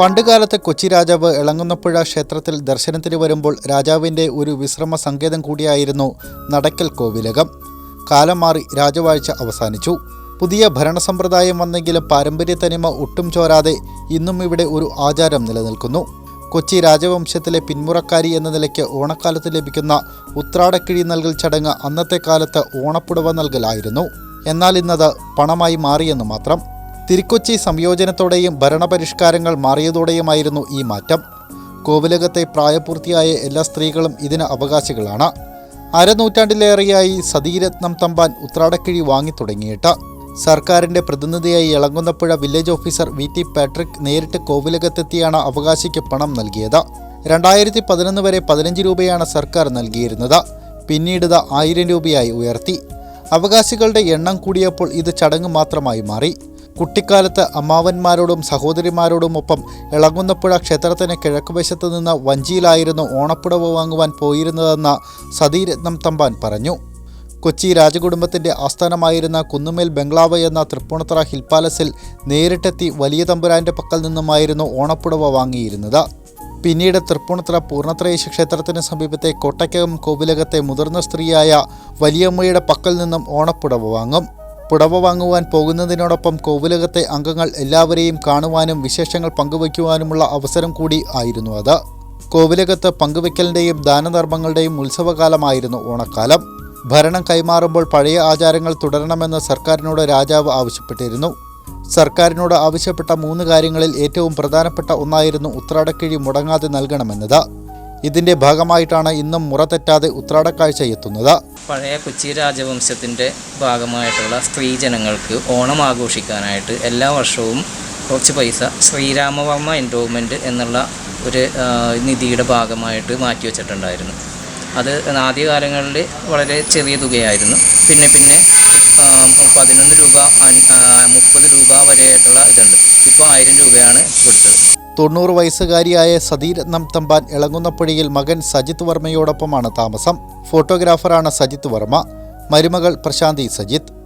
പണ്ടുകാലത്ത് കൊച്ചി രാജാവ് ഇളങ്ങുന്നപ്പുഴ ക്ഷേത്രത്തിൽ ദർശനത്തിന് വരുമ്പോൾ രാജാവിന്റെ ഒരു വിശ്രമ സങ്കേതം കൂടിയായിരുന്നു നടക്കൽ കോവിലകം. കാലം മാറി രാജവാഴ്ച അവസാനിച്ചു. പുതിയ ഭരണസമ്പ്രദായം വന്നെങ്കിലും പാരമ്പര്യ തനിമ ഒട്ടും ചോരാതെ ഇന്നും ഇവിടെ ഒരു ആചാരം നിലനിൽക്കുന്നു. കൊച്ചി രാജവംശത്തിലെ പിന്മുറക്കാരി എന്ന നിലയ്ക്ക് ഓണക്കാലത്ത് ലഭിക്കുന്ന ഉത്രാടക്കിഴി നൽകൽ ചടങ്ങ് അന്നത്തെ കാലത്ത് ഓണപ്പുടവ നൽകലായിരുന്നു. എന്നാൽ ഇന്നത് പണമായി മാറിയെന്ന് മാത്രം. തിരുക്കൊച്ചി സംയോജനത്തോടെയും ഭരണപരിഷ്കാരങ്ങൾ മാറിയതോടെയുമായിരുന്നു ഈ മാറ്റം. കോവിലകത്തെ പ്രായപൂർത്തിയായ എല്ലാ സ്ത്രീകളും ഇതിന് അവകാശികളാണ്. അരനൂറ്റാണ്ടിലേറെയായി സതീരത്നം തമ്പാൻ ഉത്രാടക്കിഴി വാങ്ങിത്തുടങ്ങിയിട്ട് സർക്കാരിന്റെ പ്രതിനിധിയായി Elangunnapuzha village officer V T Patrick നേരിട്ട് കോവിലകത്തെത്തിയാണ് അവകാശിക്ക് പണം നൽകിയത്. രണ്ടായിരത്തി പതിനൊന്ന് വരെ പതിനഞ്ച് രൂപയാണ് സർക്കാർ നൽകിയിരുന്നത്. പിന്നീട് ആയിരം രൂപയായി ഉയർത്തി. അവകാശികളുടെ എണ്ണം കൂടിയപ്പോൾ ഇത് ചടങ്ങ് മാത്രമായി മാറി. കുട്ടിക്കാലത്ത് അമ്മാവന്മാരോടും സഹോദരിമാരോടും ഒപ്പം ഇളങ്ങുന്നപ്പുഴ ക്ഷേത്രത്തിന് കിഴക്കുവശത്ത് നിന്ന് വഞ്ചിയിലായിരുന്നു ഓണപ്പുടവ് വാങ്ങുവാൻ പോയിരുന്നതെന്ന് സതീരത്നം തമ്പാൻ പറഞ്ഞു. കൊച്ചി രാജകുടുംബത്തിന്റെ ആസ്ഥാനമായിരുന്ന കുന്നുമേൽ ബംഗ്ലാവ് എന്ന തൃപ്പൂണിത്തറ ഹിൽ പാലസിൽ നേരിട്ടെത്തി വലിയ തമ്പുരാന്റെ പക്കൽ നിന്നുമായിരുന്നു ഓണപ്പുടവ വാങ്ങിയിരുന്നത്. പിന്നീട് തൃപ്പൂണിത്തറ പൂർണത്രയേശ ക്ഷേത്രത്തിന് സമീപത്തെ കോട്ടയ്ക്കകം കോവിലകത്തെ മുതിർന്ന സ്ത്രീയായ വലിയമ്മയുടെ പക്കൽ നിന്നും ഓണപ്പുടവ വാങ്ങും. പുടവ വാങ്ങുവാൻ പോകുന്നതിനോടൊപ്പം കോവിലകത്തെ അംഗങ്ങൾ എല്ലാവരെയും കാണുവാനും വിശേഷങ്ങൾ പങ്കുവയ്ക്കുവാനുമുള്ള അവസരം കൂടി ആയിരുന്നു അത്. കോവിലകത്ത് പങ്കുവയ്ക്കലിന്റെയും ദാനധർമ്മങ്ങളുടെയും ഉത്സവകാലമായിരുന്നു ഓണക്കാലം. ഭരണം കൈമാറുമ്പോൾ പഴയ ആചാരങ്ങൾ തുടരണമെന്ന് സർക്കാരിനോട് രാജാവ് ആവശ്യപ്പെട്ടിരുന്നു. സർക്കാരിനോട് ആവശ്യപ്പെട്ട മൂന്ന് കാര്യങ്ങളിൽ ഏറ്റവും പ്രധാനപ്പെട്ട ഒന്നായിരുന്നു ഉത്രാടക്കിഴി മുടങ്ങാതെ നൽകണമെന്നത്. ഇതിന്റെ ഭാഗമായിട്ടാണ് ഇന്നും മുറ തെറ്റാതെ ഉത്രാടക്കാഴ്ച എത്തുന്നത്. പഴയ കൊച്ചി രാജവംശത്തിന്റെ ഭാഗമായിട്ടുള്ള സ്ത്രീജനങ്ങൾക്ക് ഓണം ആഘോഷിക്കാനായിട്ട് എല്ലാ വർഷവും കുറച്ച് പൈസ ശ്രീരാമവർമ്മ എൻഡോവ്മെന്റ് എന്നുള്ള ഒരു നിധിയുടെ ഭാഗമായിട്ട് മാറ്റി വെച്ചിട്ടുണ്ടായിരുന്നു. അത് ആദ്യകാലങ്ങളിൽ വളരെ ചെറിയ തുകയായിരുന്നു. പിന്നെ പിന്നെ പതിനൊന്ന് രൂപ മുപ്പത് രൂപ വരെയായിട്ടുള്ള ഇതുണ്ട്. ഇപ്പോൾ ആയിരം രൂപയാണ് കൊടുത്തത്. തൊണ്ണൂറ് വയസ്സുകാരിയായ സതീരത്നം തമ്പാൻ ഇളങ്ങുന്ന ഇളങ്ങുന്നപ്പുഴയിൽ മകൻ സജിത് വർമ്മയോടൊപ്പമാണ് താമസം. ഫോട്ടോഗ്രാഫറാണ് സജിത് വർമ്മ. മരുമകൾ പ്രശാന്തി സജിത്ത്